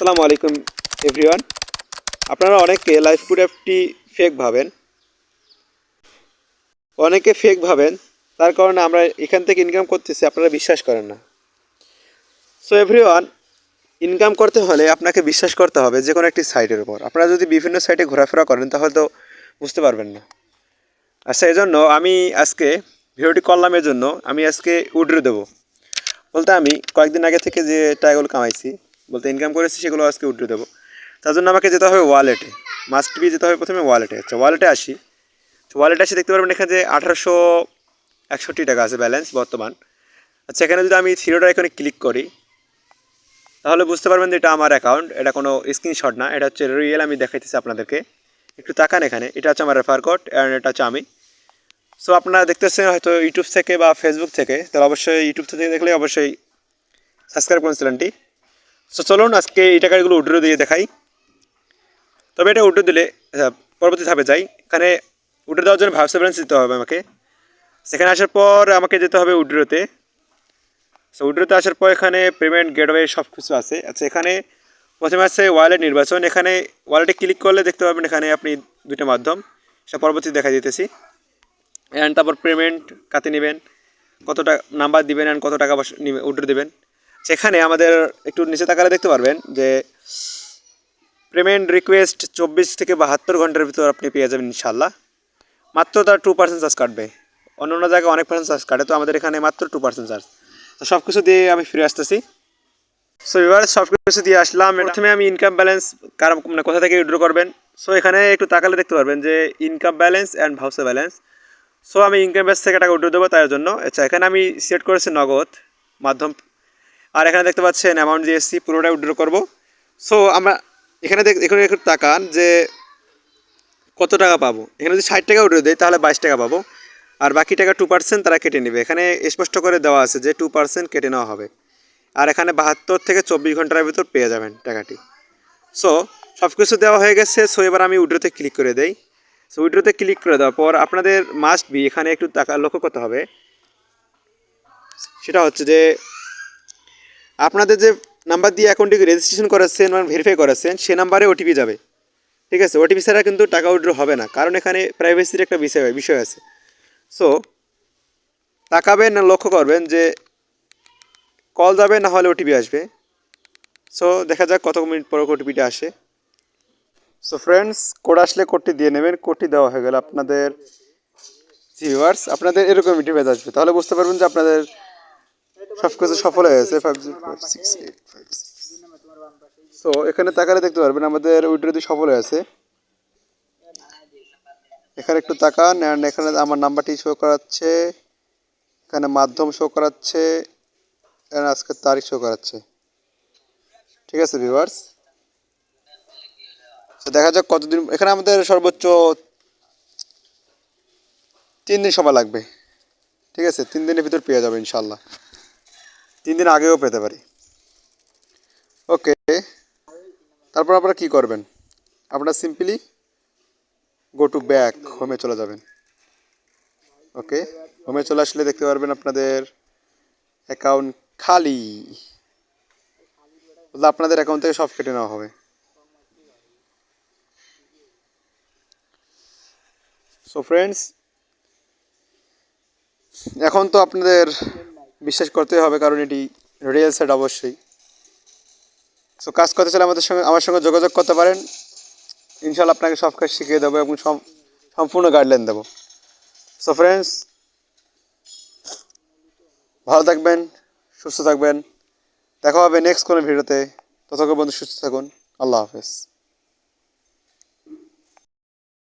আসসালামু আলাইকুম এভরিওয়ান আপনারা অনেকে লাইফ ফুড অ্যাপটি ফেক ভাবেন। অনেকে ফেক ভাবেন, তার কারণে আমরা এখান থেকে ইনকাম করতেছি, আপনারা বিশ্বাস করেন না। সো এভরিওয়ান ইনকাম করতে হলে আপনাকে বিশ্বাস করতে হবে যে কোনো একটি সাইটের উপর। আপনারা যদি বিভিন্ন সাইটে ঘোরাফেরা করেন, তাহলে তো বুঝতে পারবেন না। আচ্ছা এই জন্য আমি আজকে ভিডিওটি করলাম এর জন্য আমি আজকে উড্রে দেবো। বলতে আমি কয়েকদিন আগে থেকে যে টাকাগুলো কামাইছি বলতে ইনকাম করেছি সেগুলো আজকে উঠে দেবো। তার জন্য আমাকে যেতে হবে ওয়ালেটে মাস্ট বি যেতে হবে প্রথমে ওয়ালেটে আচ্ছা ওয়ালেটে আসি। তো ওয়ালেটে আসি দেখতে পারবেন এখানে যে আঠারোশো একষট্টি টাকা আছে ব্যালেন্স বর্তমান। আচ্ছা এখানে যদি আমি থ্রিওটা এখানে ক্লিক করি, তাহলে বুঝতে পারবেন যে এটা আমার অ্যাকাউন্ট এটা কোনো স্ক্রিনশট না, এটা হচ্ছে রিয়েল আমি দেখাইতেছি আপনাদেরকে। একটু তাকান এখানে, এটা হচ্ছে আমার রেফার কোড অ্যান্ড এটা হচ্ছে আমি। সো আপনারা দেখতেছেন হয়তো ইউটিউব থেকে বা ফেসবুক থেকে, তাহলে অবশ্যই ইউটিউব থেকে দেখলে অবশ্যই সাবস্ক্রাইব করুন চ্যানেলটি সো চলুন আজকে এই টাকাগুলো উড্রো দিয়ে দেখাই। তবে এটা উড্রো দিলে পরবর্তী ধাপে যাই। এখানে উড্রো দেওয়ার জন্য ভাবসা ব্যালেন্স দিতে হবে আমাকে। সেখানে আসার পর আমাকে যেতে হবে উড্রোতে। সো উড্রোতে আসার পর এখানে পেমেন্ট গেটওয়ে সব কিছু আছে। আচ্ছা এখানে প্রথমে আছে ওয়ালেট নির্বাচন। এখানে ওয়ালেটে ক্লিক করলে দেখতে পাবেন এখানে আপনি দুটো মাধ্যম। সেটা পরবর্তী দেখা দিতেছি। অ্যান্ড তারপর পেমেন্ট কাতে নেবেন। কত টাকা নাম্বার দিবেন অ্যান্ড কত টাকা উড্রো দেবেন। সেখানে আমাদের একটু নিচে তাকালে দেখতে পারবেন যে পেমেন্ট রিকোয়েস্ট চব্বিশ থেকে বাহাত্তর ঘণ্টার ভিতর আপনি পেয়ে যাবেন ইনশাল্লাহ মাত্র তার টু পার্সেন্ট চার্জ কাটবে। অন্য অন্য জায়গায় অনেক পার্সেন্ট চার্জ কাটে তো আমাদের এখানে মাত্র টু পার্সেন্ট চার্জ তো সব কিছু দিয়ে আমি ফিরে আসতেছি। সো এবার সব কিছু দিয়ে আসলাম। প্রথমে আমি ইনকাম ব্যালেন্স কার মানে কোথা থেকে উইড্রো করবেন? সো এখানে একটু তাকালে দেখতে পারবেন যে ইনকাম ব্যালেন্স অ্যান্ড ভাউসে ব্যালেন্স সো আমি ইনকাম ব্যালেন্স থেকে টাকা উইড্রো দেবো তার জন্য। আচ্ছা এখানে আমি সেট করেছি নগদ মাধ্যম আর এখানে দেখতে পাচ্ছেন অ্যামাউন্ট দিয়ে দিয়েছি পুরোটাই উইড্রো করব। সো আমরা এখানে দেখ, এখানে একটু তাকান যে কত টাকা পাবো। এখানে যদি ষাট টাকা উঠে দেয়, তাহলে বাইশ টাকা পাবো। আর বাকি টাকা টু পার্সেন্ট তারা কেটে নেবে। এখানে স্পষ্ট করে দেওয়া আছে যে টু পার্সেন্ট কেটে নেওয়া হবে। আর এখানে বাহাত্তর থেকে চব্বিশ ঘণ্টার ভিতর পেয়ে যাবেন টাকাটি। সো সব কিছু দেওয়া হয়ে গেছে। সো এবার আমি উইড্রোতে ক্লিক করে দেই। সো উইড্রোতে ক্লিক করে দেওয়ার পর আপনাদের মাস্ট বি এখানে একটু টাকা লক্ষ্য করতে হবে। সেটা হচ্ছে যে আপনাদের যে নাম্বার দিয়ে অ্যাকাউন্টটিকে রেজিস্ট্রেশন করাচ্ছেন মানে ভেরিফাই করাচ্ছেন, সে নাম্বারে ওটিপি যাবে। ঠিক আছে? ওটিপি ছাড়া কিন্তু টাকা উইড্রো হবে না, কারণ এখানে প্রাইভেসির একটা বিষয় বিষয় আছে। সো তাকাবেন না, লক্ষ্য করবেন যে কল যাবে, না হলে ওটিপি আসবে। সো দেখা যাক কত মিনিট পর ওটিপিটা আসে। সো ফ্রেন্ডস কোড আসলে কোডটি দিয়ে নেবেন। কোডটি দেওয়া হয়ে গেল আপনাদের ভিউয়ার্স আপনাদের এরকম ইন্টারভেজ আসবে। তাহলে বুঝতে পারবেন যে আপনাদের সব কিছু সফল হয়ে গেছে five zero five six eight five so এখানে তাকালে দেখতে পারবেন, আমাদের উইড্রোটি সফল হয়েছে এখানে একটু তাকান অ্যান্ড এখানে আমার নাম্বারটি শো করাচ্ছে, এখানে মাধ্যম শো করাচ্ছে আজকের তারিখ শো করাচ্ছে। ঠিক আছে ভিউয়ার্স তো দেখা যাক কতদিন, এখানে আমাদের সর্বোচ্চ তিন দিন সময় লাগবে। ঠিক আছে, তিন দিনের ভিতর পেয়ে যাবে ইনশাল্লাহ তিন দিন আগেও পেতে পারি। ওকে, তারপর আপনারা কী করবেন? আপনারা সিম্পলি গো টু ব্যাক হোমে চলে যাবেন। ওকে হোমে চলে আসলে দেখতে পারবেন আপনাদের অ্যাকাউন্ট খালি। আপনাদের অ্যাকাউন্ট থেকে সব কেটে নেওয়া হবে। সো ফ্রেন্ডস এখন তো আপনাদের বিশ্বাস করতে হবে কারণ এটি রিয়েল সেট অবশ্যই। সো কাজ করতে চাইলে আমাদের সঙ্গে আমার সঙ্গে যোগাযোগ করতে পারেন। ইনশাল্লাহ আপনাকে সব কাজ শিখিয়ে দেবো এবং সম- সম্পূর্ণ গাইডলাইন দেবো। সো ফ্রেন্ডস ভালো থাকবেন, সুস্থ থাকবেন। দেখা হবে নেক্সট কোনো ভিডিওতে ততক্ষণ বন্ধু সুস্থ থাকুন। আল্লাহ হাফেজ।